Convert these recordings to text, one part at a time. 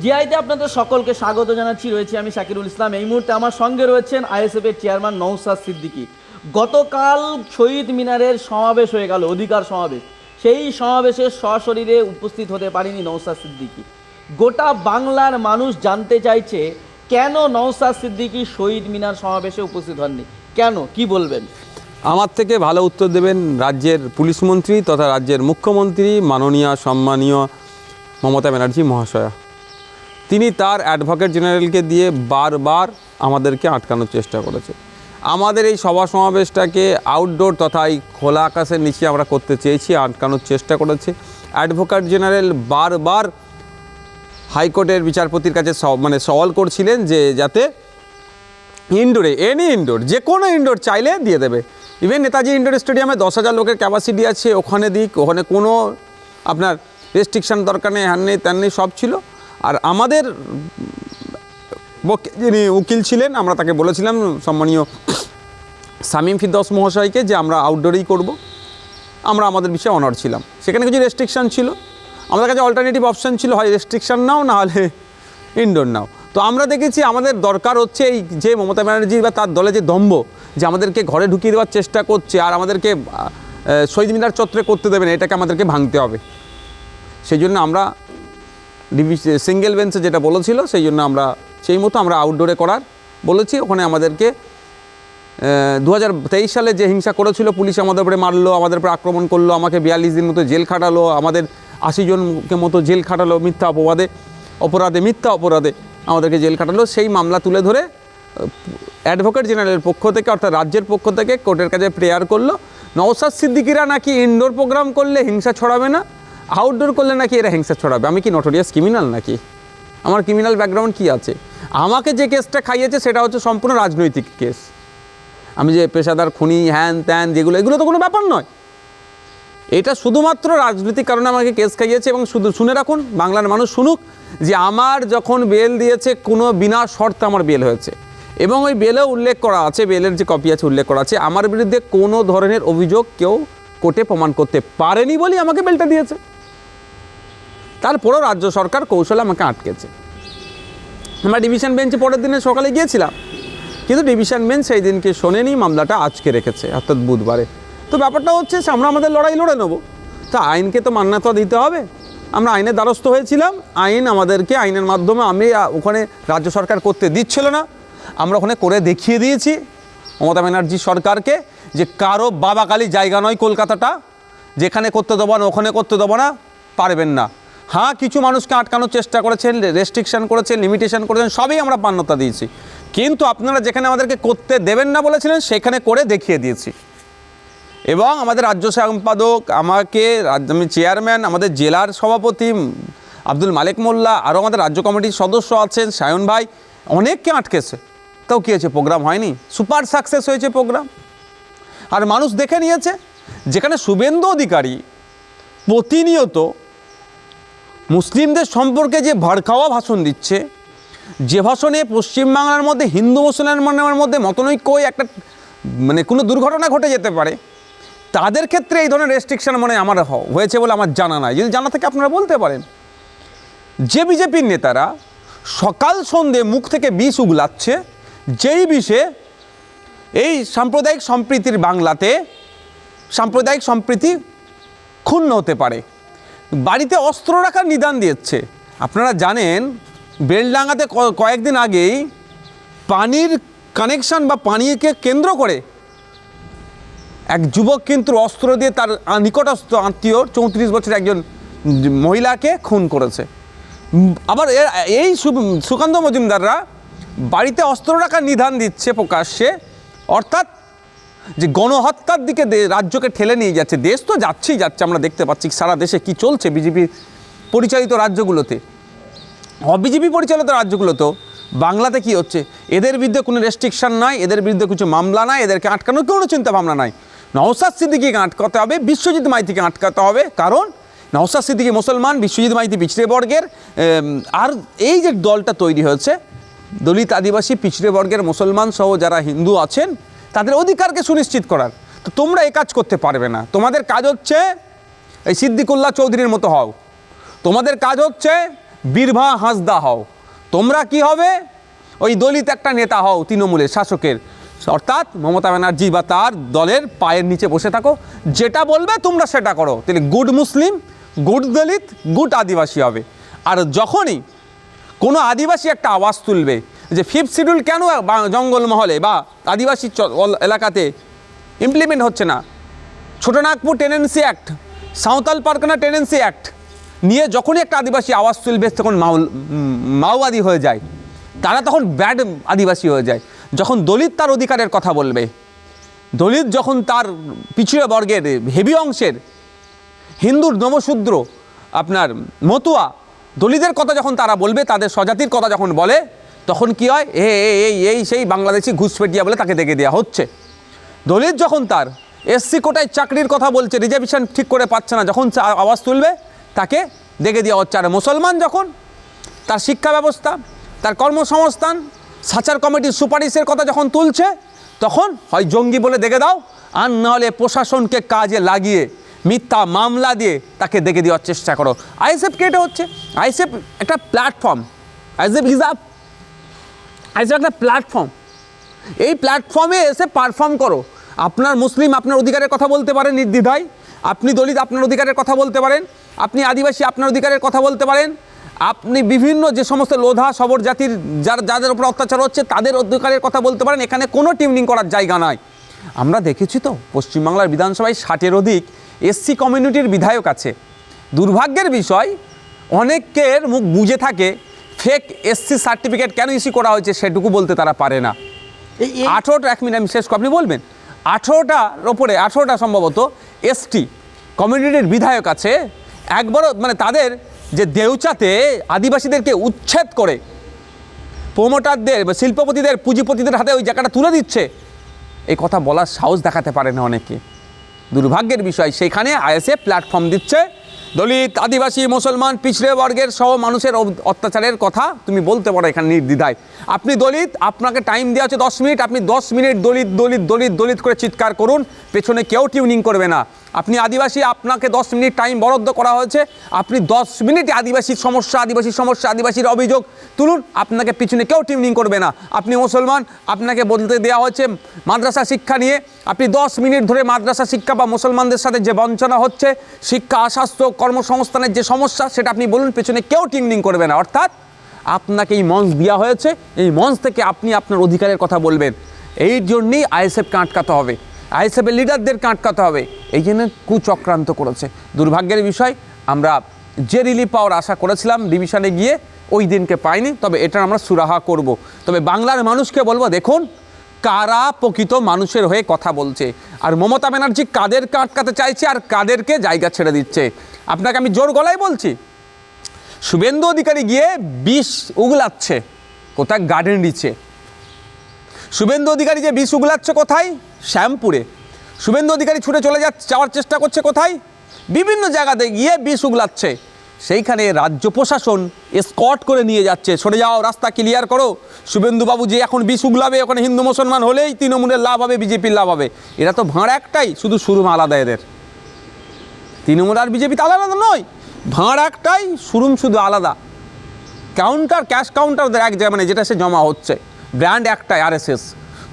জিআইতে আপনাদের সকলকে স্বাগত জানাচ্ছি। রয়েছে আমি শাকিরুল ইসলাম। এই মুহূর্তে আমার সঙ্গে রয়েছেন আইএসএফ এর চেয়ারম্যান নৌসাদ সিদ্দিকী। গতকাল শহীদ মিনারের সমাবেশ হয়ে গেল, অধিকার সমাবেশ। সেই সমাবেশে সশরীরে উপস্থিত হতে পারেনি নৌসাদ সিদ্দিকী। গোটা বাংলার মানুষ জানতে চাইছে, কেন নৌসাদ সিদ্দিকী শহীদ মিনার সমাবেশে উপস্থিত হননি? কেন? কি বলবেন? আমার থেকে ভালো উত্তর দেবেন রাজ্যের পুলিশ মন্ত্রী তথা রাজ্যের মুখ্যমন্ত্রী, মাননীয়, সম্মানীয় মমতা ব্যানার্জি মহাশয়া। তিনি তার অ্যাডভোকেট জেনারেলকে দিয়ে বারবার আমাদেরকে আটকানোর চেষ্টা করেছে। আমাদের এই সভা সমাবেশটাকে আউটডোর তথা এই খোলা আকাশের নিচে আমরা করতে চেয়েছি, আটকানোর চেষ্টা করেছে। অ্যাডভোকেট জেনারেল বারবার হাইকোর্টের বিচারপতির কাছে মানে সওয়াল করছিলেন যে যাতে ইনডোরে এনি ইনডোর যে কোনো ইনডোর চাইলে দিয়ে দেবে। ইভেন নেতাজি ইনডোর স্টেডিয়ামে দশ হাজার লোকের ক্যাপাসিটি আছে, ওখানে দিক, ওখানে কোনো আপনার রেস্ট্রিকশান দরকার নেই, হ্যান নেই, ত্যান নেই, সব ছিল। আর আমাদের যিনি উকিল ছিলেন, আমরা তাকে বলেছিলাম সম্মানীয় সামিম ফিরদৌস মহাশয়কে যে আমরা আউটডোরেই করব। আমরা আমাদের বিষয়ে অনার ছিলাম। সেখানে কিছু রেস্ট্রিকশান ছিল। আমাদের কাছে অল্টারনেটিভ অপশান ছিল, হয় রেস্ট্রিকশান নাও, না হলে ইনডোর নাও। তো আমরা দেখেছি আমাদের দরকার হচ্ছে এই যে মমতা ব্যানার্জি বা তার দলে যে দম্ভ, যে আমাদেরকে ঘরে ঢুকিয়ে দেওয়ার চেষ্টা করছে আর আমাদেরকে শহীদ মিনার চত্বরে করতে দেবে না, এটাকে আমাদেরকে ভাঙতে হবে। সেই জন্য আমরা সিঙ্গেল বেঞ্চে যেটা বলেছিল, সেই জন্য আমরা সেই মতো আমরা আউটডোরে করার বলেছি। ওখানে আমাদেরকে দু হাজার তেইশ সালে যে হিংসা করেছিল, পুলিশ আমাদের উপরে মারলো, আমাদের উপরে আক্রমণ করল, আমাকে বিয়াল্লিশ দিন মতো জেল খাটালো, আমাদের আশি জনকে মতো জেল খাটালো মিথ্যা অপবাদে, অপরাধে, মিথ্যা অপরাধে আমাদেরকে জেল খাটালো। সেই মামলা তুলে ধরে অ্যাডভোকেট জেনারেলের পক্ষ থেকে, অর্থাৎ রাজ্যের পক্ষ থেকে কোর্টের কাছে প্রেয়ার করল। নওসাদ সিদ্দিকিরা নাকি ইনডোর প্রোগ্রাম করলে হিংসা ছড়াবে না? আউটডোর করলে নাকি এরা হিংসা ছড়াবে? আমি কি নটোরিয়াস ক্রিমিনাল নাকি? আমার ক্রিমিনাল ব্যাকগ্রাউন্ড কি আছে? আমাকে যে কেসটা খাইয়েছে, সেটা হচ্ছে সম্পূর্ণ রাজনৈতিক কেস আমি যে পেশাদার খুনি, হ্যান ত্যান, যেগুলো, এগুলো তো কোনো ব্যাপার নয়। এটা শুধুমাত্র রাজনৈতিক কারণে আমাকে কেস খাইয়েছে এবং শুধু, শুনে রাখুন, বাংলার মানুষ শুনুক যে আমার যখন বেল দিয়েছে, কোনো বিনা শর্তে আমার বেল হয়েছে। এবং ওই বেলেও উল্লেখ করা আছে বেলের যে কপি আছে, উল্লেখ করা আছে, আমার বিরুদ্ধে কোনো ধরনের অভিযোগ কেউ কোর্টে প্রমাণ করতে পারেনি বলেই আমাকে বেলটা দিয়েছে। তারপরেও রাজ্য সরকার কৌশলে আমাকে আটকেছে। আমরা ডিভিশন বেঞ্চে পরের দিনে সকালে গিয়েছিলাম। কিন্তু ডিভিশন বেঞ্চ সেই দিনকে শোনেনি, মামলাটা আজকে রেখেছে, অর্থাৎ বুধবারে। তো ব্যাপারটা হচ্ছে আমরা আমাদের লড়াই লড়ে নেব। তো আইনকে তো মান্যতা দিতে হবে। আমরা আইনের দ্বারস্থ হয়েছিলাম। আইন আমাদেরকে আইনের মাধ্যমে আমি ওখানে রাজ্য সরকার করতে দিচ্ছিল না। আমরা ওখানে করে দেখিয়ে দিয়েছি মমতা ব্যানার্জি সরকারকে যে কারও বাবা বাবাকালী জায়গা নয় কলকাতাটা। যেখানে করতে দেবো না, ওখানে করতে দেবো না, পারবেন না। হ্যাঁ কিছু মানুষকে আটকানোর চেষ্টা করেছেন রেস্ট্রিকশান করেছেন লিমিটেশন করেছেন, সবই আমরা মান্যতা দিয়েছি। কিন্তু আপনারা যেখানে আমাদেরকে করতে দেবেন না বলেছিলেন, সেখানে করে দেখিয়ে দিয়েছি। এবং আমাদের রাজ্য সম্পাদক, আমাকে আমি চেয়ারম্যান আমাদের জেলার সভাপতি, আব্দুল মালিক মোল্লা, আরও আমাদের রাজ্য কমিটির সদস্য আছেন, সায়ন ভাই, অনেককে আটকেছে। তাও কী হয়েছে প্রোগ্রাম হয়নি? সুপার সাকসেস হয়েছে প্রোগ্রাম আর মানুষ দেখে নিয়েছে, যেখানে শুভেন্দু অধিকারী প্রতিনিয়ত মুসলিমদের সম্পর্কে যে ভড়কাওয়া ভাষণ দিচ্ছে, যে ভাষণে পশ্চিমবাংলার মধ্যে, হিন্দু মুসলমানের মধ্যে মতনৈক্য একটা মানে কোনো দুর্ঘটনা ঘটে যেতে পারে, তাদের ক্ষেত্রে এই ধরনের রেস্ট্রিকশান মানে আমার হয়েছে বলে আমার জানা নাই। যদি জানা থেকে আপনারা বলতে পারেন। যে বিজেপির নেতারা সকাল সন্ধে মুখ থেকে বিষ উগলাচ্ছে, যেই বিষে এই সাম্প্রদায়িক সম্প্রীতির বাংলাতে, সাম্প্রদায়িক সম্প্রীতি ক্ষুণ্ণ হতে পারে। বাড়িতে অস্ত্র রাখার নিদান দিচ্ছে আপনারা জানেন, বেলডাঙ্গাতে কয়েকদিন আগেই পানির কানেকশন বা পানিকে কেন্দ্র করে এক যুবক কিন্তু অস্ত্র দিয়ে তার নিকটস্থ আত্মীয় চৌত্রিশ বছর একজন মহিলাকে খুন করেছে। আবার এই সুকান্ত মজুমদাররা বাড়িতে অস্ত্র রাখার নিধান দিচ্ছে প্রকাশ্যে, অর্থাৎ যে গণহত্যার দিকে রাজ্যকে ঠেলে নিয়ে যাচ্ছে। দেশ তো যাচ্ছেই যাচ্ছে, আমরা দেখতে পাচ্ছি সারা দেশে কি চলছে বিজেপি পরিচালিত রাজ্যগুলোতে। অবিজেপি পরিচালিত রাজ্যগুলোতেও বাংলাতে কি হচ্ছে? এদের বিরুদ্ধে কোনো রেস্ট্রিকশন নাই, এদের বিরুদ্ধে কিছু মামলা নাই, এদেরকে আটকানোর কোনো চিন্তা ভাবনা নাই। নওসাদ সিদ্দিকিকে আটকাতে হবে, বিশ্বজিৎ মাইতিকে আটকাতে হবে, কারণ নওসাদ সিদ্দিকি মুসলমান, বিশ্বজিৎ মাইতি পিছড়ে বর্গের আর এই যে দলটা তৈরি হয়েছে, দলিত আদিবাসী পিছড়ে বর্গের মুসলমান সহ যারা হিন্দু আছেন তাদের অধিকারকে সুনিশ্চিত করার। তো তোমরা এই কাজ করতে পারবে না। তোমাদের কাজ হচ্ছে এই সিদ্দিকুল্লাহ চৌধুরীর মতো হও। তোমাদের কাজ হচ্ছে বীরভা হাঁসদা হও। তোমরা কি হবে? ওই দলিত একটা নেতা হও তৃণমূলের শাসকের। অর্থাৎ মমতা ব্যানার্জি বা তার দলের পায়ের নিচে বসে থাকো। যেটা বলবে তোমরা সেটা করো। তাহলে good Muslim, good Dalit, good Adivasi হবে। আর যখনই কোনো আদিবাসী একটা আওয়াজ তুলবে যে ফিফথ শিডিউল কেন জঙ্গলমহলে বা আদিবাসী এলাকাতে ইমপ্লিমেন্ট হচ্ছে না? Chotanagpur tenancy act Santhal Pargana tenancy act নিয়ে যখনই একটা আদিবাসী আওয়াজ তুলবে, তখন মাউল মাওবাদী হয়ে যায়। তারা তখন ব্যাড আদিবাসী হয়ে যায়। যখন দলিত তার অধিকারের কথা বলবে, দলিত যখন তার পিছিয়ে বর্গের হেভি অংশের, হিন্দুর নবশূদ্র আপনার মতুয়া, দলিতের কথা যখন তারা বলবে, তাদের স্বজাতির কথা যখন বলে তখন কি হয়? এ এই এই সেই বাংলাদেশি ঘুষপেটিয়া বলে তাকে দেখে দেওয়া হচ্ছে। দলিত যখন তার এসসি কোটায় চাকরির কথা বলছে, রিজার্ভেশন ঠিক করে পাচ্ছে না, যখন আওয়াজ তুলবে, তাকে দেখে দেওয়া হচ্ছে। আর মুসলমান যখন তার শিক্ষা ব্যবস্থা, তার কর্মসংস্থান, সাচার কমিটির সুপারিশের কথা যখন তুলছে, তখন হয় জঙ্গি বলে দেখে দাও, আর নাহলে প্রশাসনকে কাজে লাগিয়ে, মিথ্যা মামলা দিয়ে তাকে দেখে দেওয়ার চেষ্টা করো। আইএসএফ কে এটা হচ্ছে? আইএসএফ একটা platform. ISF is a ISF একটা প্ল্যাটফর্ম এই প্ল্যাটফর্মে এসে পারফর্ম করো। আপনার মুসলিম আপনার অধিকারের কথা বলতে পারেন নির্দ্বিধায়। আপনি দলিত আপনার অধিকারের কথা বলতে পারেন। আপনি আদিবাসী আপনার অধিকারের কথা বলতে পারেন। আপনি বিভিন্ন যে সমস্ত লোধা, সবর জাতির যার, যাদের উপর অত্যাচার হচ্ছে, তাদের অধিকারের কথা বলতে পারেন। এখানে কোনো টিউনিং করার জায়গা নাই। আমরা দেখেছি তো, পশ্চিমবাংলার বিধানসভায় ষাটের অধিক এসসি কমিউনিটির বিধায়ক আছে। দুর্ভাগ্যের বিষয়, অনেকের মুখ বুঝে থাকে ফেক এসসি সার্টিফিকেট কেন ইস্যু করা হয়েছে সেটুকু বলতে তারা পারে না। আঠেরোটা এক মিনিট আমি শেষ আপনি বলবেন? আঠেরোটার ওপরে আঠেরোটা সম্ভবত এসটি কমিউনিটির বিধায়ক আছে একবারও মানে তাদের যে দেউচাতে আদিবাসীদেরকে উচ্ছেদ করে প্রমোটারদের বা শিল্পপতিদের পুঁজিপতিদের হাতে ওই জায়গাটা তুলে দিচ্ছে এই কথা বলার সাহস দেখাতে পারে না অনেকে। দুর্ভাগ্যের বিষয় সেখানে আইএসএ প্ল্যাটফর্ম দিচ্ছে দলিত, আদিবাসী, মুসলমান, পিছড়ে বর্গের সহ মানুষের অত্যাচারের কথা তুমি বলতে পারো এখানে নির্দ্বিধায়। আপনি দলিত, আপনাকে টাইম দেওয়া হচ্ছে দশ মিনিট, আপনি দশ মিনিট দলিত দলিত দলিত দলিত করে চিৎকার করুন, পেছনে কেউ টিউনিং করবে না। আপনি আদিবাসী, আপনাকে দশ মিনিট টাইম বরাদ্দ করা হয়েছে, আপনি দশ মিনিটে আদিবাসীর সমস্যা আদিবাসীর সমস্যা, আদিবাসীর অভিযোগ তুলুন, আপনাকে পিছনে কেউ টিউনিং করবে না। আপনি মুসলমান, আপনাকে বলতে দেওয়া হয়েছে মাদ্রাসা শিক্ষা নিয়ে। আপনি দশ মিনিট ধরে মাদ্রাসা শিক্ষা বা মুসলমানদের সাথে যে বঞ্চনা হচ্ছে, শিক্ষা স্বাস্থ্য কর্মসংস্থানের যে সমস্যা, সেটা আপনি বলুন, পেছনে কেউ টিংনিং করবে না। অর্থাৎ আপনাকে এই মঞ্চ দেওয়া হয়েছে, এই মঞ্চ থেকে আপনি আপনার অধিকারের কথা বলবেন। এই জন্যেই আইএসএফকে আটকাতে হবে। আইএসএফের লিডারদেরকে আটকাতে হবে। এই জন্য কুচক্রান্ত করেছে। দুর্ভাগ্যের বিষয়, আমরা যে রিলিফ পাওয়ার আশা করেছিলাম ডিভিশনে গিয়ে ওই দিনকে পাইনি, তবে এটা আমরা সুরাহা করব। তবে বাংলার মানুষকে বলব, দেখুন, কারা প্রকৃত মানুষের হয়ে কথা বলছে? আর মমতা ব্যানার্জি কাদেরকে আটকাতে চাইছে, আর কাদেরকে জায়গা ছেড়ে দিচ্ছে? আপনাকে আমি জোর গলায় বলছি। শুভেন্দু অধিকারী গিয়ে বিষ উগলাচ্ছে, কোথায় গার্ডেন রিচে শুভেন্দু অধিকারী যে বিষ উগলাচ্ছে কোথায়? শ্যামপুরে। শুভেন্দু অধিকারী ছুটে চলে যাচ্ছে যাওয়ার চেষ্টা করছে কোথায়? বিভিন্ন জায়গাতে গিয়ে বিষ উগলাচ্ছে। সেইখানে রাজ্য প্রশাসন স্কট করে নিয়ে যাচ্ছে। সরে যাও, রাস্তা ক্লিয়ার করো। শুভেন্দুবাবু যে এখন বিষ উগলাবে, ওখানে হিন্দু মুসলমান হলেই তৃণমূলের লাভ হবে, বিজেপির লাভ হবে। এরা তো ভাঁড় একটাই, শুধু সুরমা আলাদা এদের। তৃণমূল আর বিজেপি তো আলাদা নয়। ভাঁড় একটাই শুরুম শুধু আলাদা। কাউন্টার ক্যাশ কাউন্টার এক জায়গায় মানে যেটা সে জমা হচ্ছে। ব্র্যান্ড একটাই আরএসএস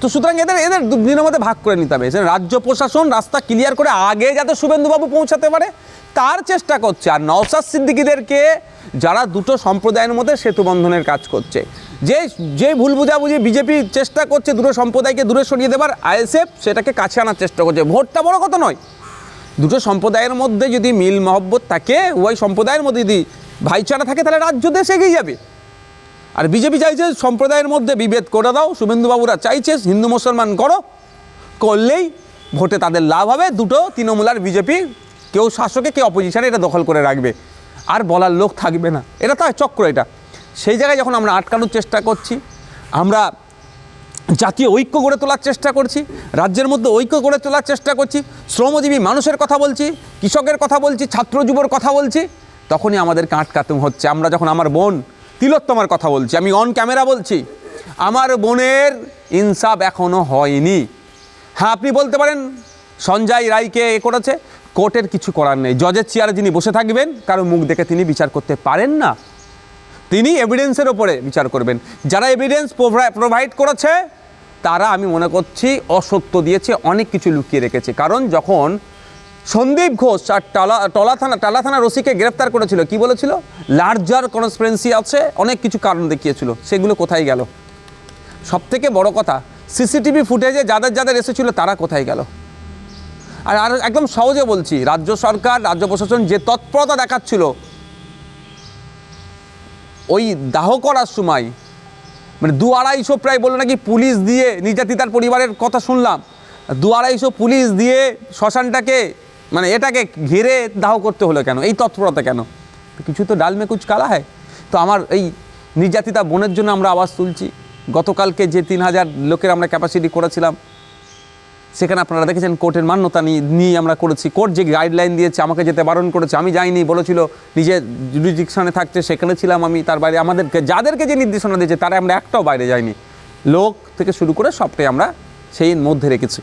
তো সুতরাং এদের এদের দিনের মধ্যে ভাগ করে নিতে হবে। রাজ্য প্রশাসন রাস্তা ক্লিয়ার করে আগে যাতে শুভেন্দুবাবু পৌঁছাতে পারে, তার চেষ্টা করছে। আর নওসাদ সিদ্দিকিদেরকে যারা দুটো সম্প্রদায়ের মধ্যে সেতু বন্ধনের কাজ করছে। যে যে ভুল বুঝাবুঝি বিজেপি চেষ্টা করছে দুটো সম্প্রদায়কে দূরে সরিয়ে দেবার, আইএসএফ সেটাকে কাছে আনার চেষ্টা করছে। ভোটটা বড় কথা নয়। দুটো সম্প্রদায়ের মধ্যে যদি মিল মহব্বত থাকে ওই সম্প্রদায়ের মধ্যে যদি ভাইচারা থাকে, তাহলে রাজ্য দেশ এগিয়ে যাবে। আর বিজেপি চাইছে সম্প্রদায়ের মধ্যে বিভেদ করে দাও, শুভেন্দুবাবুরা চাইছে হিন্দু মুসলমান করো, করলেই ভোটে তাদের লাভ হবে। দুটো তৃণমূল আর বিজেপি, কেউ শাসকে, কেউ অপোজিশনে এটা দখল করে রাখবে। আর বলার লোক থাকবে না। এটা তো চক্র এটা। সেই জায়গায় যখন আমরা আটকানোর চেষ্টা করছি, আমরা জাতীয় ঐক্য গড়ে তোলার চেষ্টা করছি, রাজ্যের মধ্যে ঐক্য গড়ে তোলার চেষ্টা করছি, শ্রমজীবী মানুষের কথা বলছি, কৃষকের কথা বলছি, ছাত্র যুবর কথা বলছি, তখনই আমাদেরকে আটকাতে হচ্ছে। আমরা যখন আমার বোন তিলোত্তমার কথা বলছি, আমি অন ক্যামেরা বলছি, আমার বোনের ইনসাফ এখনও হয়নি। হ্যাঁ আপনি বলতে পারেন, সঞ্জয় রায়কে এ করেছে? কোর্টের কিছু করার নেই। জজের চেয়ারে যিনি বসে থাকবেন, কারও মুখ দেখে তিনি বিচার করতে পারেন না। তিনি এভিডেন্সের ওপরে বিচার করবেন। যারা এভিডেন্স প্রোভাইড করেছে তারা, আমি মনে করছি, অসত্য দিয়েছে, অনেক কিছু লুকিয়ে রেখেছে। কারণ যখন সন্দীপ ঘোষ আর টালা, টলা থানা, টালা থানা রসিকে গ্রেফতার করেছিল, কি বলেছিল? লার্জার কনসপারেন্সি আছে, অনেক কিছু কারণ দেখিয়েছিল। সেগুলো কোথায় গেল? সব থেকে বড় কথা, সিসিটিভি ফুটেজে যাদের যাদের এসেছিল, তারা কোথায় গেল? আর আর একদম সহজে বলছি, রাজ্য সরকার, রাজ্য প্রশাসন যে তৎপরতা দেখাচ্ছিল, ওই দাহ করার সময় মানে দু আড়াইশো প্রায় বলল নাকি পুলিশ দিয়ে নির্যাতিতার পরিবারের কথা শুনলাম। দু আড়াইশো পুলিশ দিয়ে শ্মশানটাকে মানে এটাকে ঘিরে দাহ করতে হলো কেন? এই তৎপরতা কেন? কিছু তো ডালমে কুচ কালা হয়। তো আমার এই নির্যাতিতা বোনের জন্য আমরা আওয়াজ তুলছি। গতকালকে যে তিন হাজার লোকের আমরা ক্যাপাসিটি করেছিলাম সেখানে আপনারা দেখেছেন কোর্টের মান্যতা নিয়ে আমরা করেছি। কোর্ট যে গাইডলাইন দিয়েছে, আমাকে যেতে বারণ করেছে, আমি যাইনি, বলেছিল নিজের জুডিডিকশনে থাকছে সেখানে ছিলাম আমি, তার বাইরে আমাদেরকে, যাদেরকে যে নির্দেশনা দিয়েছে, তারা আমরা একটাও বাইরে যাইনি। লোক থেকে শুরু করে সবটাই আমরা সেই মধ্যে রেখেছি।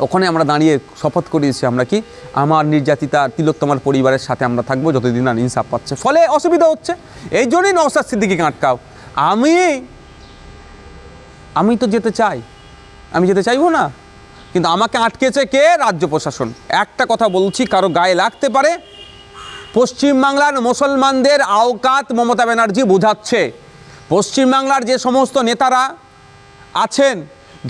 ওখানে আমরা দাঁড়িয়ে শপথ করিয়েছি আমরা কি, আমার নির্যাতিতা তিলোত্তমার পরিবারের সাথে আমরা থাকব, যতদিন না ইনসাফ পাচ্ছে। ফলে অসুবিধা হচ্ছে। এই জন্যই নওসাদ সিদ্দিকিকে আটকাও। আমি আমি তো যেতে চাই। আমি যেতে চাইব না। কিন্তু আমাকে আটকেছে কে? রাজ্য প্রশাসন। একটা কথা বলছি, কারও গায়ে লাগতে পারে। পশ্চিমবাংলার মুসলমানদের আওকাত মমতা ব্যানার্জি বোঝাচ্ছে। পশ্চিমবাংলার যে সমস্ত নেতারা আছেন,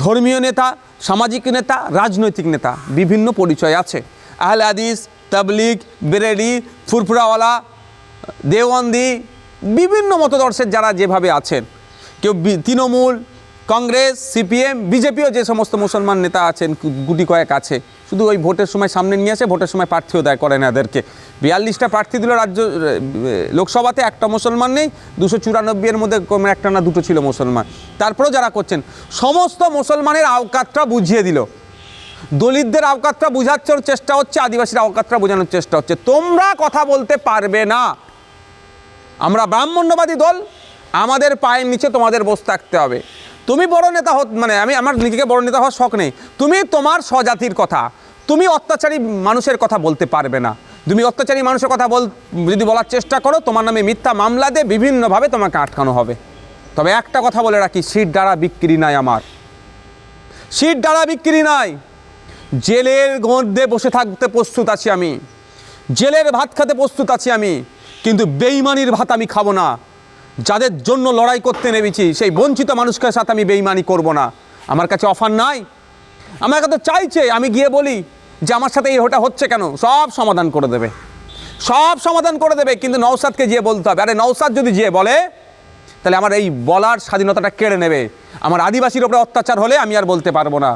ধর্মীয় নেতা, সামাজিক নেতা, রাজনৈতিক নেতা, বিভিন্ন পরিচয় আছে। আহলে আদিস তাবলিগ, বেরেলি, ফুরফুরাওয়ালা, দেওয়ান্দি, বিভিন্ন মতদর্শের যারা যেভাবে আছেন, কেউ তৃণমূল কংগ্রেস, সিপিএম, বিজেপিও যে সমস্ত মুসলমান নেতা আছেন গুটি কয়েক আছে, শুধু ওই ভোটের সময় সামনে নিয়ে আসে, ভোটের সময় প্রার্থীও দেয় করে না এদেরকে। বিয়াল্লিশটা প্রার্থী দিল রাজ্য লোকসভাতে, একটা মুসলমান নেই, দুশো চুরানব্বইয়ের মধ্যে একটা না দুটো ছিল মুসলমান। তারপরেও যারা করছেন, সমস্ত মুসলমানের আওকাতটা বুঝিয়ে দিল। দলিতদের আওকাতটা বোঝাচ্ছর চেষ্টা হচ্ছে, আদিবাসীর আওকাতটা বোঝানোর চেষ্টা হচ্ছে। তোমরা কথা বলতে পারবে না। আমরা ব্রাহ্মণ্যবাদী দল, আমাদের পায়ের নিচে তোমাদের বসে থাকতে হবে। তুমি বড় নেতা হত মানে আমি আমার নিজেকে বড় নেতা হওয়ার শখ নেই। তুমি তোমার স্বজাতির কথা। তুমি অত্যাচারী মানুষের কথা বলতে পারবে না। তুমি অত্যাচারী মানুষের কথা বল যদি বলার চেষ্টা করো, তোমার নামে মিথ্যা মামলা দিয়ে বিভিন্নভাবে তোমাকে আটকানো হবে। তবে একটা কথা বলে রাখি, সিট দ্বারা বিক্রি নাই আমার। সিট দ্বারা বিক্রি নাই। জেলের মধ্যে বসে থাকতে প্রস্তুত আছি আমি। জেলের ভাত খেতে প্রস্তুত আছি আমি। কিন্তু বেইমানির ভাত আমি খাব না। যাদের জন্য লড়াই করতে নেমেছি, সেই বঞ্চিত মানুষকে সাথে আমি বেইমানি করব না। আমার কাছে অফার নাই। আমার কাছে চাইছে, আমি গিয়ে বলি যে আমার সাথে এই ওটা হচ্ছে কেন? সব সমাধান করে দেবে। সব সমাধান করে দেবে, কিন্তু নওসাদকে গিয়ে বলতে হবে। আরে নওসাদ যদি গিয়ে বলে, তাহলে আমার এই বলার স্বাধীনতাটা কেড়ে নেবে। আমার আদিবাসীর ওপরে অত্যাচার হলে আমি আর বলতে পারব না।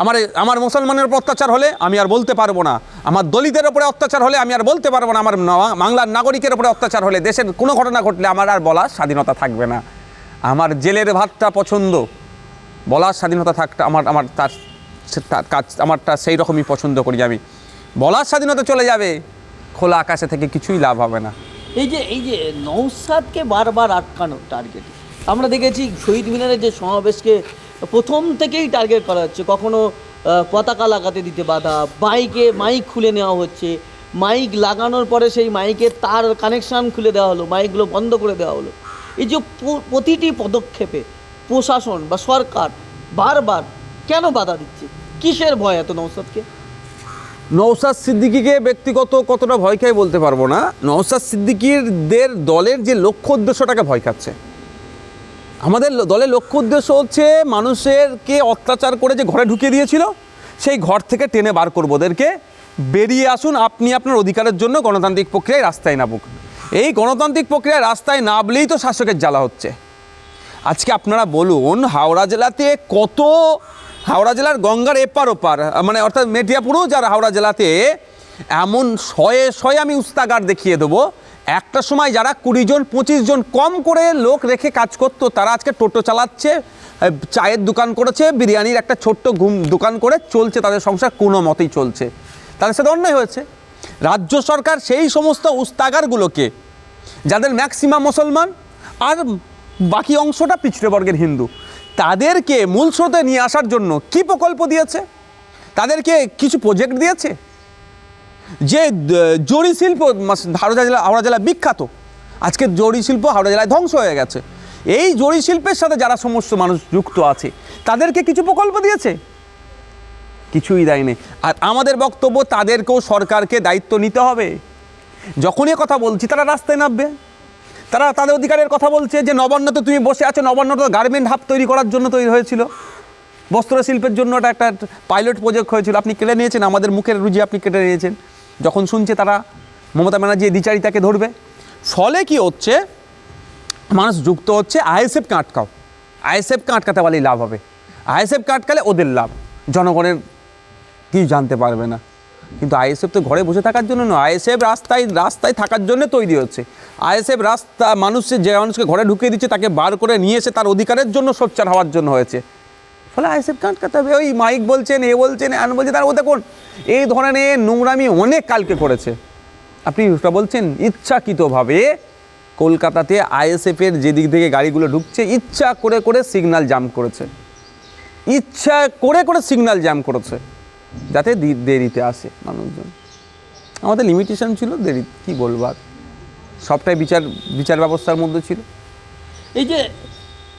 আমার আমার মুসলমানের উপর অত্যাচার হলে আমি আর বলতে পারব না। আমার দলিতের ওপরে অত্যাচার হলে আমি আর বলতে পারব না। আমার বাংলার নাগরিকের ওপরে অত্যাচার হলে দেশের কোনো ঘটনা ঘটলে আমার আর বলার স্বাধীনতা থাকবে না। আমার জেলের ভাতটা পছন্দ, বলার স্বাধীনতা থাকটা আমার আমার তার কাজ আমারটা সেই রকমই পছন্দ করি আমি। বলার স্বাধীনতা চলে যাবে, খোলা আকাশে থেকে কিছুই লাভ হবে না। এই যে এই যে নৌসাদকে বারবার আটকানোর টার্গেট আমরা দেখেছি শহীদ মিনারের যে সমাবেশকে প্রথম থেকেই টার্গেট করা হচ্ছে। কখনো পতাকা লাগাতে দিতে বাধা বাইকে মাইক খুলে নেওয়া হচ্ছে। মাইক লাগানোর পরে সেই মাইকের তার কানেকশান খুলে দেওয়া হলো মাইকগুলো বন্ধ করে দেওয়া হলো। এই যে প্রতিটি পদক্ষেপে প্রশাসন বা সরকার বারবার কেন বাধা দিচ্ছে? কিসের ভয় এত নৌসাদকে নৌসাদ সিদ্দিকিকে ব্যক্তিগত কতটা ভয় খাই বলতে পারব না। নৌসাদ সিদ্দিকিরদের দলের যে লক্ষ্য উদ্দেশ্যটাকে ভয় খাচ্ছে। আমাদের দলের লক্ষ্য উদ্দেশ্য হচ্ছে মানুষেরকে অত্যাচার করে যে ঘরে ঢুকিয়ে দিয়েছিল, সেই ঘর থেকে টেনে বার করব ওদেরকে। বেরিয়ে আসুন, আপনি আপনার অধিকারের জন্য গণতান্ত্রিক প্রক্রিয়ায় রাস্তায় নামুক। এই গণতান্ত্রিক প্রক্রিয়ায় রাস্তায় নামলেই তো শাসকের জ্বালা হচ্ছে। আজকে আপনারা বলুন, হাওড়া জেলাতে কত, হাওড়া জেলার গঙ্গার এপার ওপার মানে অর্থাৎ মেটিয়াপুরও যার হাওড়া জেলাতে, এমন শয়ে শয়ে আমি উস্তাগার দেখিয়ে দেবো একটা সময় যারা কুড়ি জন পঁচিশ জন কম করে লোক রেখে কাজ করতো, তারা আজকে টোটো চালাচ্ছে চায়ের দোকান করেছে, বিরিয়ানির একটা ছোট্ট ঘুম দোকান করে চলছে, তাদের সংসার কোনো মতেই চলছে। তাদের সাথে অন্যায় হয়েছে। রাজ্য সরকার সেই সমস্ত উস্তাগারগুলোকে, যাদের ম্যাক্সিমাম মুসলমান, আর বাকি অংশটা পিছড়ে বর্গের হিন্দু, তাদেরকে মূল স্রোতে নিয়ে আসার জন্য কি প্রকল্প দিয়েছে? তাদেরকে কিছু প্রজেক্ট দিয়েছে? যে জরি শিল্প হাওড়া জেলা হাওড়া জেলা বিখ্যাত। আজকে জরি শিল্প হাওড়া জেলায় ধ্বংস হয়ে গেছে। এই জরি শিল্পের সাথে যারা সমস্ত মানুষ যুক্ত আছে, তাদেরকে কিছু প্রকল্প দিয়েছে? কিছুই দেয়নি। আর আমাদের বক্তব্য, তাদেরকেও সরকারকে দায়িত্ব নিতে হবে। যখনই কথা বলছি, তারা রাস্তায় নামবে। তারা তাদের অধিকারের কথা বলছে যে নবান্নতে তুমি বসে আছো, নবান্ন তো গার্মেন্ট হাব তৈরি করার জন্য তৈরি হয়েছিল। বস্ত্র শিল্পের জন্য একটা পাইলট প্রজেক্ট হয়েছিল। আপনি কেটে নিয়েছেন, আমাদের মুখের রুজি আপনি কেটে নিয়েছেন। যখন শুনছে তারা মমতা ব্যানার্জি দ্বিচারিতাকে ধরবে, ফলে কি হচ্ছে? মানুষ যুক্ত হচ্ছে আইএসএফকে আটকাও। আইএসএফকে আটকাতে পারলেই লাভ হবে। আইএসএফকে আটকালে ওদের লাভ। জনগণের কি জানতে পারবে না। কিন্তু আইএসএফ তো ঘরে বসে থাকার জন্য নয়। আইএসএফ রাস্তায় রাস্তায় থাকার জন্য তৈরি হচ্ছে। আইএসএফ রাস্তা মানুষের যে মানুষকে ঘরে ঢুকিয়ে দিচ্ছে, তাকে বার করে নিয়ে এসে তার অধিকারের জন্য সোচ্চার হওয়ার জন্য হয়েছে। ফলে আইএসএফ আটকাতে হবে ওই মাইক বলছেন, এ বলছেন আন বলছে, তার ও দেখুন এই ধরনের নোংরামি অনেক কালকে করেছে। আপনি বলছেন, ইচ্ছাকৃতভাবে কলকাতাতে আইএসএফের যেদিক থেকে গাড়িগুলো ঢুকছে, ইচ্ছা করে করে সিগনাল জাম করেছে। ইচ্ছা করে করে সিগনাল জ্যাম করেছে, যাতে দেরিতে আসে মানুষজন। আমাদের লিমিটেশন ছিল, দেরি কি বলব আর? সবটাই বিচার বিচার ব্যবস্থার মধ্যে ছিল। এই যে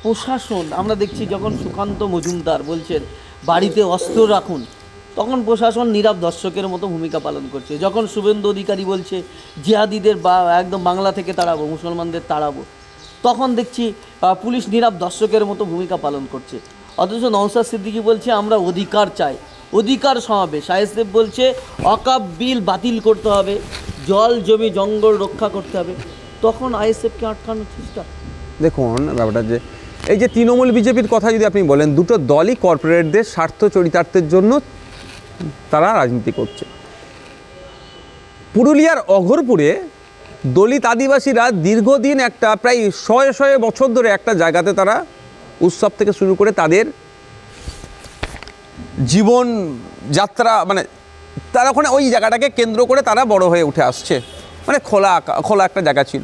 প্রশাসন, আমরা দেখছি যখন সুকান্ত মজুমদার বলছেন, বাড়িতে অস্ত্র রাখুন, তখন প্রশাসন নীরব দর্শকের মতো ভূমিকা পালন করছে। যখন শুভেন্দু অধিকারী বলছে, জিহাদিদের বা একদম বাংলা থেকে তাড়াবো, মুসলমানদের তাড়াবো, তখন দেখছি পুলিশ নীরব দর্শকের মতো ভূমিকা পালন করছে। অথচ নওসাদ সিদ্দিকী বলছে, আমরা অধিকার চাই। অধিকার সমাবেশ। আইএসএফ বলছে, অকাপ বিল বাতিল করতে হবে, জল, জমি, জঙ্গল রক্ষা করতে হবে। তখন আইএসএফকে আটকানোর চেষ্টা। দেখুন, ব্যাপারটা যে এই যে তৃণমূল বিজেপির কথা যদি আপনি বলেন, দুটো দলই কর্পোরেটদের স্বার্থ চরিতার্থের জন্য তারা রাজনীতি করছে। পুরুলিয়ার অঘরপুরে দলিত আদিবাসীরা দীর্ঘদিন একটা প্রায় শয়ে শয়ে বছর ধরে একটা জায়গাতে তারা উৎসব থেকে শুরু করে তাদের জীবন যাত্রা মানে তারা ওখানে ওই জায়গাটাকে কেন্দ্র করে তারা বড় হয়ে উঠে আসছে। মানে খোলা খোলা একটা জায়গা ছিল।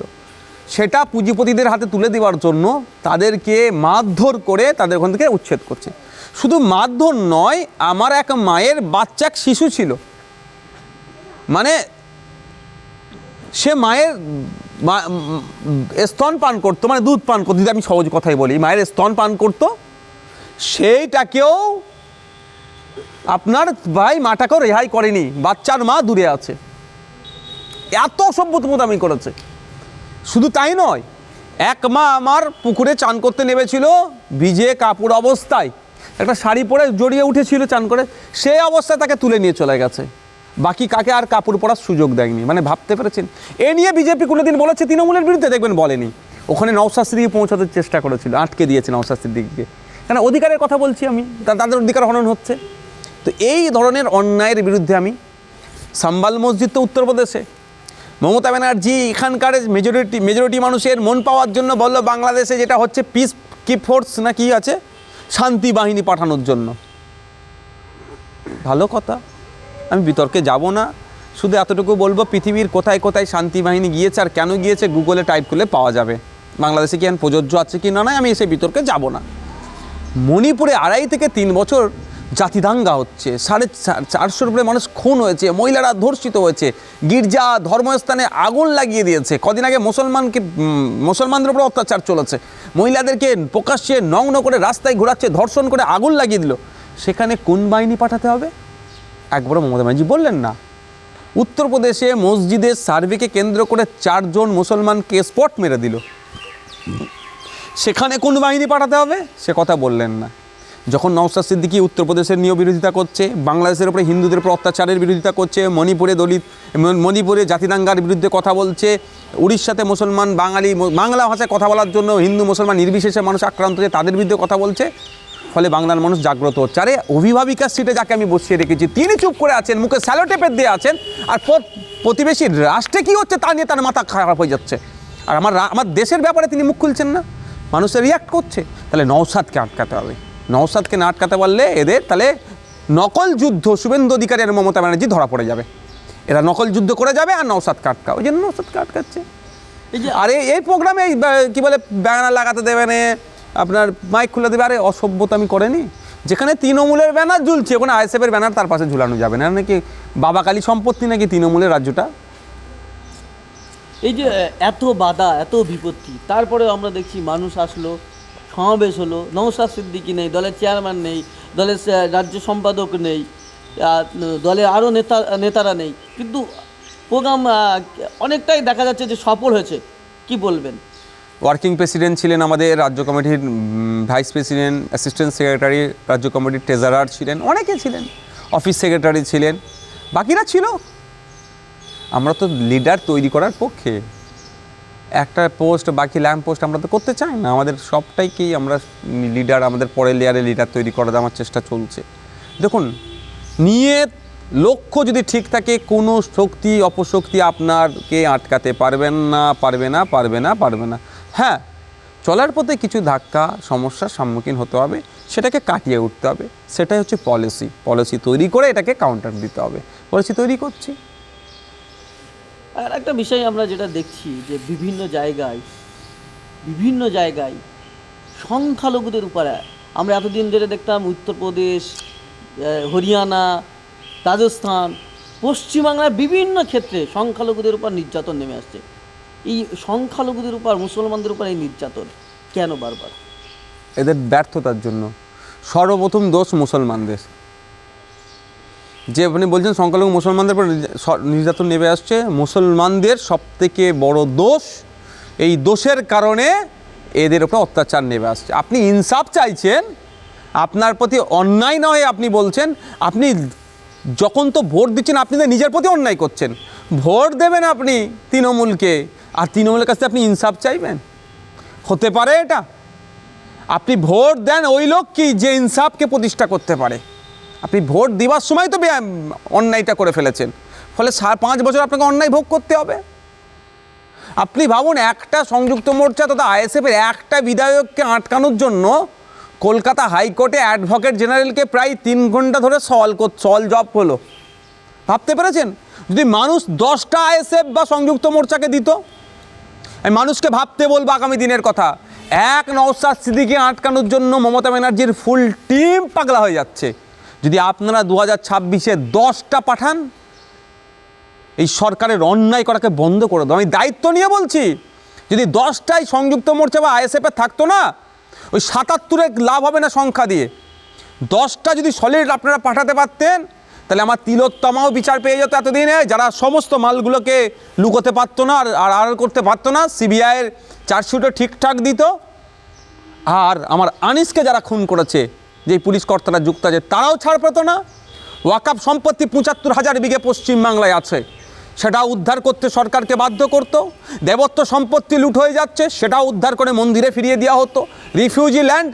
সেটা পুঁজিপতিদের হাতে তুলে দেওয়ার জন্য তাদেরকে মারধর করে তাদের ওখান থেকে উচ্ছেদ করছে। শুধু মারধর নয়, আমার এক মায়ের বাচ্চা শিশু ছিল। মানে সে মায়ের স্তন পান করতো মানে দুধ পান করতো, যদি আমি সহজ কথাই বলি, মায়ের স্তন পান করতো, সেইটাকেও আপনার ভাই মাটাকেও রেহাই করেনি, বাচ্চার মা দূরে আছে। এত সভ্যতমতামি করেছে। শুধু তাই নয়, এক মা আমার পুকুরে চান করতে নেমেছিল, ভিজে কাপড় অবস্থায়। একটা শাড়ি পরে জড়িয়ে উঠেছিল চান করে সেই অবস্থায় তাকে তুলে নিয়ে চলে গেছে। বাকি কাকে আর কাপড় পরার সুযোগ দেয়নি মানে ভাবতে পেরেছেন? এ নিয়ে বিজেপি কোনোদিন বলেছে, তৃণমূলের বিরুদ্ধে দেখবেন বলেনি। ওখানে নওশাদ সিদ্দিকি পৌঁছাতে চেষ্টা করেছিল, আটকে দিয়েছে নওশাদ সিদ্দিকিকে। কেন, অধিকারের কথা বলছি আমি তাদের অধিকার হনন হচ্ছে। তো এই ধরনের অন্যায়ের বিরুদ্ধে আমি, সাম্বাল মসজিদ তো উত্তরপ্রদেশে মমতা ব্যানার্জি এখানকার মেজরিটি মেজরিটি মানুষের মন পাওয়ার জন্য বলল, বাংলাদেশে যেটা হচ্ছে পিস কি ফোর্স না কি আছে? শান্তি বাহিনী পাঠানোর জন্য। ভালো কথা। আমি বিতর্কে যাব না। শুধু এতটুকু বলব, পৃথিবীর কোথায় কোথায় শান্তি বাহিনী গিয়েছে আর কেন গিয়েছে গুগলে টাইপ করলে পাওয়া যাবে। বাংলাদেশে কি এখন প্রযোজ্য আছে কি না নয় আমি এসে বিতর্কে যাব না। মণিপুরে আড়াই থেকে তিন বছর জাতিদাঙ্গা হচ্ছে। সাড়ে চারশোর উপরে মানুষ খুন হয়েছে, মহিলারা ধর্ষিত হয়েছে, গির্জা, ধর্মস্থানে আগুন লাগিয়ে দিয়েছে। কদিন আগে মুসলমানকে মুসলমানদের উপরে অত্যাচার চলেছে। মহিলাদেরকে প্রকাশ্যে নগ্ন করে রাস্তায় ঘোরাচ্ছে, ধর্ষণ করে আগুন লাগিয়ে দিল। সেখানে কোন বাহিনী পাঠাতে হবে? একবারও মমতা ব্যানার্জি বললেন না। উত্তরপ্রদেশে মসজিদের সার্ভেকে কেন্দ্র করে চারজন মুসলমানকে স্পট মেরে দিল। সেখানে কোন বাহিনী পাঠাতে হবে? সে কথা বললেন না। যখন নওসাদ সিদ্দিকি উত্তরপ্রদেশের নিয়েও বিরোধিতা করছে, বাংলাদেশের উপরে হিন্দুদের উপর অত্যাচারের বিরোধিতা করছে, মণিপুরে দলিত মণিপুরে জাতিদাঙ্গার বিরুদ্ধে কথা বলছে, উড়িষ্যাতে মুসলমান, বাঙালি বাংলা ভাষায় কথা বলার জন্য হিন্দু, মুসলমান নির্বিশেষে মানুষ আক্রান্ত হচ্ছে তাদের বিরুদ্ধে কথা বলছে, ফলে বাংলার মানুষ জাগ্রত হচ্ছে। আরে অভিভাবিকার সিটে যাকে আমি বসিয়ে রেখেছি, তিনি চুপ করে আছেন, মুখে স্যালোটেপের দিয়ে আছেন, আর প্রতিবেশী রাষ্ট্রে কী হচ্ছে তা নিয়ে তার মাথা খারাপ হয়ে যাচ্ছে। আর আমার আমার দেশের ব্যাপারে তিনি মুখ খুলছেন না মানুষের রিয়াক্ট করছে। তাহলে নওসাদকে আটকাতে হবে। নওসাদকে না আটকাতে পারলে এদের তাহলে নকল যুদ্ধ শুভেন্দু অধিকারী আর মমতা ব্যানার্জি ধরা পড়ে যাবে। এরা নকল যুদ্ধ করে যাবে আর নওসাদকে আটকা ওই জন্য নওসাদকে আটকাচ্ছে। এই যে আরে এই প্রোগ্রামে কি বলে ব্যানার লাগাতে দেবে না আপনার মাইক খুলে দেবে আরে অসভ্যতা আমি করেনি। যেখানে তৃণমূলের ব্যানার ঝুলছে ওখানে আইএসএফের ব্যানার তার পাশে ঝুলানো যাবে না নাকি বাবা কালী সম্পত্তি নাকি তৃণমূলের রাজ্যটা? এই যে এত বাধা এত বিপত্তি তারপরেও আমরা দেখছি মানুষ আসলো সমাবেশ হলো নৌসাদ সিদ্দিকি নেই, দলের চেয়ারম্যান নেই, দলের রাজ্য সম্পাদক নেই দলের আরও নেতা, নেতারা নেই। কিন্তু প্রোগ্রাম অনেকটাই দেখা যাচ্ছে যে সফল হয়েছে। কি বলবেন? ওয়ার্কিং প্রেসিডেন্ট ছিলেন আমাদের রাজ্য কমিটির ভাইস প্রেসিডেন্ট অ্যাসিস্ট্যান্ট সেক্রেটারি রাজ্য কমিটির ট্রেজারার ছিলেন, অনেকে ছিলেন অফিস সেক্রেটারি ছিলেন, বাকিরা ছিল। আমরা তো লিডার তৈরি করার পক্ষে। একটা পোস্ট বাকি ল্যাম্প পোস্ট আমরা তো করতে চাই না। আমাদের সবটাইকেই আমরা লিডার আমাদের পরের লেয়ারে লিডার তৈরি করার আমার চেষ্টা চলছে। দেখুন নিয়ে লক্ষ্য যদি ঠিক থাকে, কোনো শক্তি, অপশক্তি আপনারকে আটকাতে পারবেন না, পারবে না পারবে না পারবে না। হ্যাঁ চলার পথে কিছু ধাক্কা, সমস্যার সম্মুখীন হতে হবে, সেটাকে কাটিয়ে উঠতে হবে। সেটাই হচ্ছে পলিসি পলিসি তৈরি করে এটাকে কাউন্টার দিতে হবে। পলিসি তৈরি করছি। আর একটা বিষয় আমরা যেটা দেখছি যে বিভিন্ন জায়গায় বিভিন্ন জায়গায় সংখ্যালঘুদের উপরে, আমরা এতদিন ধরে দেখতাম উত্তরপ্রদেশ হরিয়ানা, রাজস্থান, পশ্চিমবাংলার বিভিন্ন ক্ষেত্রে সংখ্যালঘুদের উপর নির্যাতন নেমে আসছে। এই সংখ্যালঘুদের উপর, মুসলমানদের উপর এই নির্যাতন কেন বারবার? এদের ব্যর্থতার জন্য সর্বপ্রথম দোষ মুসলমানদের। যে আপনি বলছেন সংখ্যালঘু মুসলমানদের উপর নির্যাতন নেমে আসছে, মুসলমানদের সবথেকে বড় দোষ এই দোষের কারণে এদের উপর অত্যাচার নেমে আসছে। আপনি ইনসাফ চাইছেন, আপনার প্রতি অন্যায় নয় আপনি বলছেন, আপনি যখন তো ভোট দিচ্ছেন আপনি তো নিজের প্রতি অন্যায় করছেন। ভোট দেবেন আপনি তৃণমূলকে, আর তৃণমূলের কাছে আপনি ইনসাফ চাইবেন? হতে পারে এটা। আপনি ভোট দেন ওই লোক কি যে ইনসাফকে প্রতিষ্ঠা করতে পারে? আপনি ভোট দেওয়ার সময় তো অন্যায়টা করে ফেলেছেন। ফলে সার পাঁচ বছর আপনাকে অন্যায় ভোগ করতে হবে। আপনি ভাবুন, একটা সংযুক্ত মোর্চা তথা আইএসএফের একটা বিধায়ককে আটকানোর জন্য কলকাতা হাইকোর্টে অ্যাডভোকেট জেনারেলকে প্রায় তিন ঘণ্টা ধরে সল সল জব হলো। ভাবতে পেরেছেন? যদি মানুষ দশটা আইএসএফ বা সংযুক্ত মোর্চাকে দিত, আমি মানুষকে ভাবতে বলব আগামী দিনের কথা। এক নওসাদ সিদ্দিকে আটকানোর জন্য মমতা ব্যানার্জির ফুল টিম পাগলা হয়ে যাচ্ছে। যদি আপনারা দু হাজার ছাব্বিশে দশটা পাঠান, এই সরকারের অন্যায় করাকে বন্ধ করে দাও। আমি দায়িত্ব নিয়ে বলছি, যদি দশটাই সংযুক্ত মোর্চা বা আইএসএফের থাকতো না, ওই সাতাত্তরে লাভ হবে না সংখ্যা দিয়ে। দশটা যদি সলিড আপনারা পাঠাতে পারতেন, তাহলে আমার তিলোত্তমাও বিচার পেয়ে যেত এতদিনে, যারা সমস্ত মালগুলোকে লুকোতে পারতো না আর আর করতে পারতো না, সিবিআইয়ের চার্জশিটও ঠিকঠাক দিত। আর আমার আনিসকে যারা খুন করেছে যে পুলিশ কর্তারা যুক্ত আছে, তারাও ছাড় পেত না। ওয়াকাপ সম্পত্তি পঁচাত্তর হাজার বিঘে পশ্চিমবাংলায় আছে। সেটা উদ্ধার করতে সরকারকে বাধ্য করতো। দেবত্ব সম্পত্তি লুট হয়ে যাচ্ছে, সেটাও উদ্ধার করে মন্দিরে ফিরিয়ে দেওয়া হতো। রিফিউজি ল্যান্ড,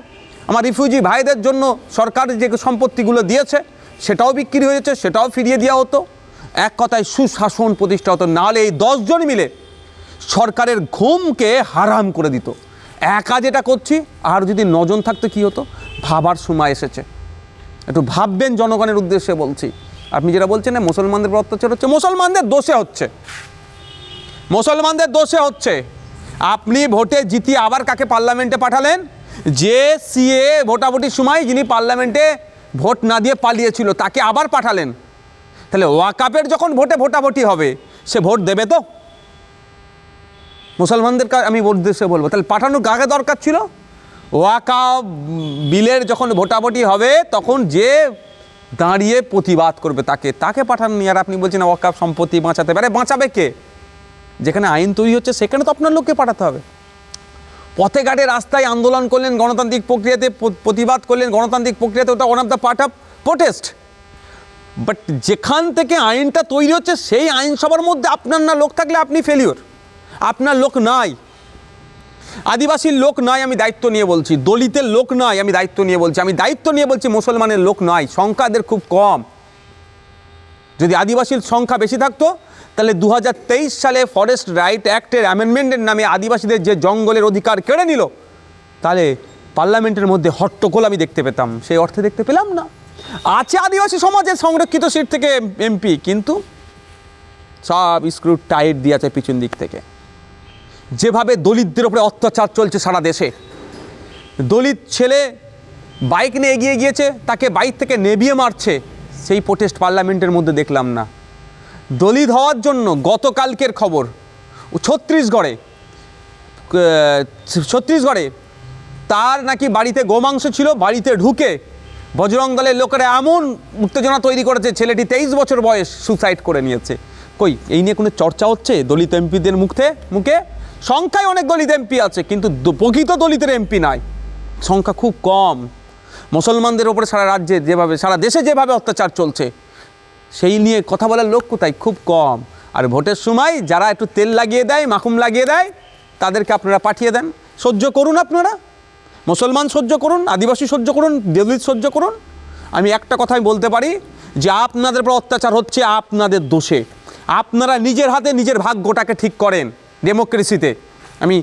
আমার রিফিউজি ভাইদের জন্য সরকার যে সম্পত্তিগুলো দিয়েছে, সেটাও বিক্রি হয়েছে সেটাও ফিরিয়ে দেওয়া হতো। এক কথায় সুশাসন প্রতিষ্ঠা হতো, নাহলে এই দশজন মিলে সরকারের ঘুমকে হারাম করে দিত। একা যেটা করছি, আর যদি নজন থাকতো কি হতো? ভাবার সময় এসেছে। একটু ভাববেন জনগণের উদ্দেশ্যে বলছি। আপনি যেটা বলছেন না, মুসলমানদের অত্যাচার হচ্ছে, মুসলমানদের দোষে হচ্ছে। মুসলমানদের দোষে হচ্ছে। আপনি ভোটে জিতিয়ে আবার কাকে পার্লামেন্টে পাঠালেন? যে সিএ ভোটাভুটির সময় যিনি পার্লামেন্টে ভোট না দিয়ে পালিয়েছিল, তাকে আবার পাঠালেন। তাহলে ওয়াকাপের যখন ভোটে ভোটাভুটি হবে, সে ভোট দেবে তো? মুসলমানদের আমি উদ্দেশ্যে বলব। তাহলে পাঠানোর কাকে দরকার ছিল? ওয়াকা বিলের যখন ভোটাভুটি হবে, তখন যে দাঁড়িয়ে প্রতিবাদ করবে তাকে তাকে পাঠান নিয়ে আর আপনি বলছেন ওয়াকাপ সম্পত্তি বাঁচাতে পারে। বাঁচাবে কে? যেখানে আইন তৈরি হচ্ছে, সেখানে তো আপনার লোককে পাঠাতে হবে। পথে ঘাটে রাস্তায় আন্দোলন করলেন, গণতান্ত্রিক প্রক্রিয়াতে প্রতিবাদ করলেন, গণতান্ত্রিক প্রক্রিয়াতে ওটা one of the part of protest but যেখান থেকে আইনটা তৈরি হচ্ছে, সেই আইনসভার মধ্যে আপনার না লোক থাকলে আপনি ফেলিওর আপনার লোক নাই। আদিবাসীর লোক নাই আমি দায়িত্ব নিয়ে বলছি। দলিতের লোক নাই আমি দায়িত্ব নিয়ে বলছি। আমি দায়িত্ব নিয়ে বলছি মুসলমানের লোক নাই, সংখ্যাদের খুব কম। যদি আদিবাসীর সংখ্যা বেশি থাকতো, তাহলে দু হাজার তেইশ সালে ফরেস্ট রাইট অ্যাক্টের অ্যামেন্ডমেন্টের নামে আদিবাসীদের যে জঙ্গলের অধিকার কেড়ে নিল, তাহলে পার্লামেন্টের মধ্যে হট্টগোল আমি দেখতে পেতাম। সেই অর্থে দেখতে পেলাম না। আছে আদিবাসী সমাজের সংরক্ষিত সিট থেকে এমপি, কিন্তু সব স্ক্রু টাইট দিয়ে আছে পিছন দিক থেকে। যেভাবে দলিতদের উপরে অত্যাচার চলছে সারা দেশে। দলিত ছেলে বাইক নিয়ে এগিয়ে গিয়েছে, তাকে বাইক থেকে নেবিয়ে মারছে, সেই প্রোটেস্ট পার্লামেন্টের মধ্যে দেখলাম না। দলিত হওয়ার জন্য গতকালকের খবর ক- ছত্তিশগড়ে তার নাকি বাড়িতে গোমাংস ছিল, বাড়িতে ঢুকে বজরং দলের লোকেরা এমন উত্তেজনা তৈরি করেছে, ছেলেটি তেইশ বছর বয়স সুসাইড করে নিয়েছে। কই, এই নিয়ে কোনো চর্চা হচ্ছে দলিত এমপিদের মুখে মুখে? সংখ্যায় অনেক দলিত এমপি আছে, কিন্তু প্রকৃত দলিতের এমপি নাই। সংখ্যা খুব কম। মুসলমানদের ওপরে সারা রাজ্যে যেভাবে, সারা দেশে যেভাবে অত্যাচার চলছে, সেই নিয়ে কথা বলার লোক কোথায়? খুব কম। আর ভোটের সময় যারা একটু তেল লাগিয়ে দেয়, মাখুম লাগিয়ে দেয়, তাদেরকে আপনারা পাঠিয়ে দেন। সহ্য করুন আপনারা। মুসলমান সহ্য করুন, আদিবাসী সহ্য করুন, দলিত সহ্য করুন। আমি একটা কথাই বলতে পারি যে, আপনাদের উপর অত্যাচার হচ্ছে আপনাদের দোষে। আপনারা নিজের হাতে নিজের ভাগ্যটাকে ঠিক করেন। ডেমোক্রেসিতে। আমি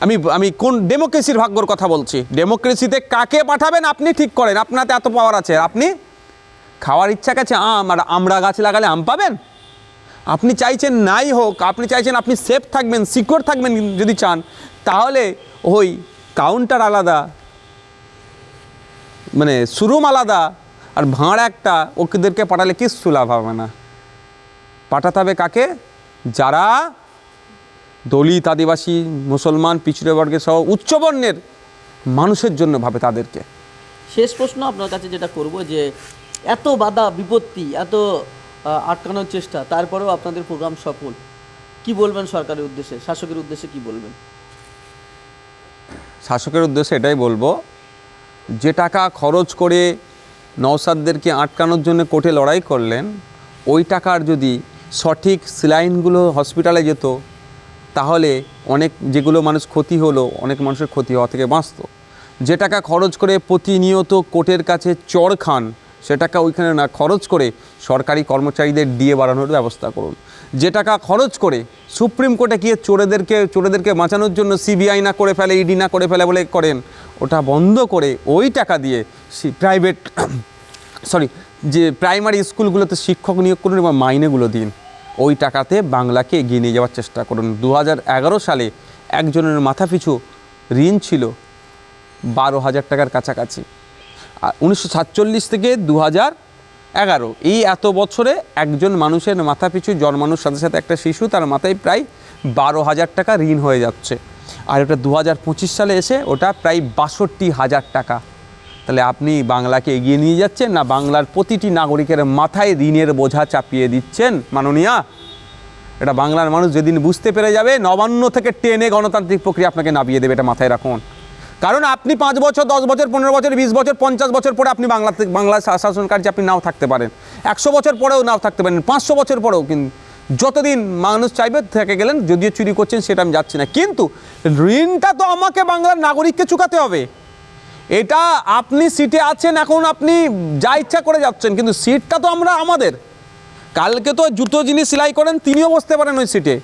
আমি আমি কোন ডেমোক্রেসির ভাগ্যর কথা বলছি? ডেমোক্রেসিতে কাকে পাঠাবেন আপনি ঠিক করেন। আপনাতে এত পাওয়ার আছে। আপনি? খাওয়ার ইচ্ছা কাছে আম আর আমরা গাছ লাগালে আম পাবেন? আপনি চাইছেন নাই হোক, আপনি চাইছেন আপনি সেফ থাকবেন সিকিউর থাকবেন যদি চান, তাহলে ওই কাউন্টার আলাদা মানে সুরুম আলাদা আর ভাঁড় একটা, ওদেরকে পাঠালে কিচ্ছু লাভ হবে না। পাঠাতে হবে কাকে? যারা দলিত আদিবাসী মুসলমান পিছড়ে বর্গের সহ উচ্চবর্ণের মানুষের জন্য ভাবে তাদেরকে। শেষ প্রশ্ন আপনার কাছে যেটা করব যে এত বাধা বিপত্তি এত আটকানোর চেষ্টা তারপরেও আপনাদের প্রোগ্রাম সফল কি বলবেন সরকারের উদ্দেশ্যে? শাসকের উদ্দেশ্যে কি বলবেন? শাসকের উদ্দেশ্যে এটাই বলব যে টাকা খরচ করে নওসাদদেরকে আটকানোর জন্য কোর্টে লড়াই করলেন ওই টাকার যদি সঠিক সিলাইনগুলো হসপিটালে যেত তাহলে অনেক যেগুলো মানুষ ক্ষতি হলো, অনেক মানুষের ক্ষতি হওয়া থেকে বাঁচত। যে টাকা খরচ করে প্রতিনিয়ত কোর্টের কাছে চর খান, সে টাকা ওইখানে না, খরচ করে সরকারি কর্মচারীদের ডিএ বাড়ানোর ব্যবস্থা করুন। যে টাকা খরচ করে সুপ্রিম কোর্টে গিয়ে চোরেদেরকে চোরেদেরকে বাঁচানোর জন্য সিবিআই না করে ফেলে, ইডি না করে ফেলে বলে করেন, ওটা বন্ধ করে ওই টাকা দিয়ে প্রাইভেট সরি যে প্রাইমারি স্কুলগুলোতে শিক্ষক নিয়োগ করুন এবং মাইনেগুলো দিন। ওই টাকাতে বাংলাকে এগিয়ে নিয়ে যাওয়ার চেষ্টা করুন। দু হাজার এগারো সালে একজনের মাথাপিছু ঋণ ছিল বারো হাজার টাকার কাছাকাছি। আর উনিশশো সাতচল্লিশ থেকে দু এগারো এই এত বছরে একজন মানুষের মাথাপিছু জন্মানোর সাথে সাথে একটা শিশু তার মাথায় প্রায় বারো হাজার টাকা ঋণ হয়ে যাচ্ছে। আর ওটা দু সালে এসে ওটা প্রায় বাষট্টি হাজার টাকা তাহলে আপনি বাংলাকে এগিয়ে নিয়ে যাচ্ছেন না বাংলার প্রতিটি নাগরিকের মাথায় ঋণের বোঝা চাপিয়ে দিচ্ছেন? মাননীয়া, এটা বাংলার মানুষ যেদিন বুঝতে পেরে যাবে, নবান্ন থেকে টেনে গণতান্ত্রিক প্রক্রিয়া আপনাকে নামিয়ে দেবে, এটা মাথায় রাখুন। কারণ আপনি পাঁচ বছর, দশ বছর, পনেরো বছর, বিশ বছর, পঞ্চাশ বছর পরে আপনি বাংলা বাংলা শাসন কার্যে আপনি নাও থাকতে পারেন। একশো বছর পরেও নাও থাকতে পারেন, পাঁচশো বছর পরেও কিন্তু যতদিন মানুষ চাইবে থেকে গেলেন, যদিও চুরি করছেন, সেটা আমি যাচ্ছি না। কিন্তু ঋণটা তো আমাকে বাংলার নাগরিককে চুকাতে হবে। এটা আপনি সিটে আছেন, এখন আপনি যা ইচ্ছা করে যাচ্ছেন, কিন্তু সিটটা তো আমরা আমাদের। কালকে তো জুতো যিনি সেলাই করেন, তিনিও বসতে পারেন ওই সিটে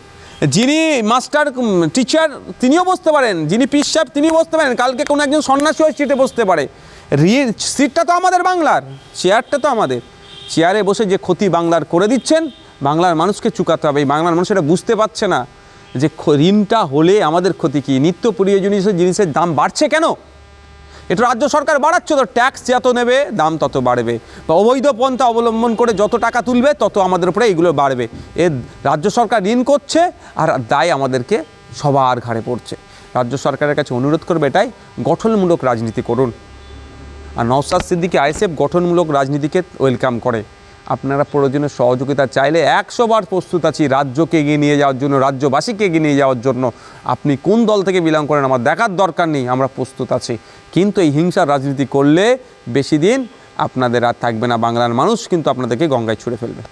যিনি মাস্টার টিচার তিনিও বসতে পারেন। যিনি পিস সাহেব তিনিও বসতে পারেন। কালকে কোনো একজন সন্ন্যাসী ওই সিটে বসতে পারে। সিটটা তো আমাদের বাংলার চেয়ারটা তো আমাদের। চেয়ারে বসে যে ক্ষতি বাংলার করে দিচ্ছেন, বাংলার মানুষকে চুকাতে হবে। এই বাংলার মানুষ এটা বুঝতে পারছে না যে ঋণটা হলে আমাদের ক্ষতি কী? নিত্য প্রয়োজনীয় জিনিসের দাম বাড়ছে কেন? এটা রাজ্য সরকার বাড়াচ্ছে, তো ট্যাক্স যত নেবে, দাম তত বাড়বে। বা অবৈধ পন্থা অবলম্বন করে যত টাকা তুলবে, তত আমাদের উপরে এইগুলো বাড়বে। এ রাজ্য সরকার ঋণ করছে আর দায় আমাদেরকে সবার ঘাড়ে পড়ছে। রাজ্য সরকারের কাছে অনুরোধ করবে এটাই, গঠনমূলক রাজনীতি করুন। আর নওসাদ সিদ্দিকি আইএসএফ গঠনমূলক রাজনীতিকে ওয়েলকাম করে। আপনারা প্রয়োজনীয় সহযোগিতা চাইলে একশো বার প্রস্তুত আছি রাজ্যকে এগিয়ে নিয়ে যাওয়ার জন্য, রাজ্যবাসীকে এগিয়ে নিয়ে যাওয়ার জন্য। আপনি কোন দল থেকে বিলং করেন আমার দেখার দরকার নেই, আমরা প্রস্তুত আছি। কিন্তু এই হিংসার রাজনীতি করলে বেশি দিন আপনাদের আর থাকবে না, বাংলার মানুষ কিন্তু আপনাদেরকে গঙ্গায় ছুড়ে ফেলবে।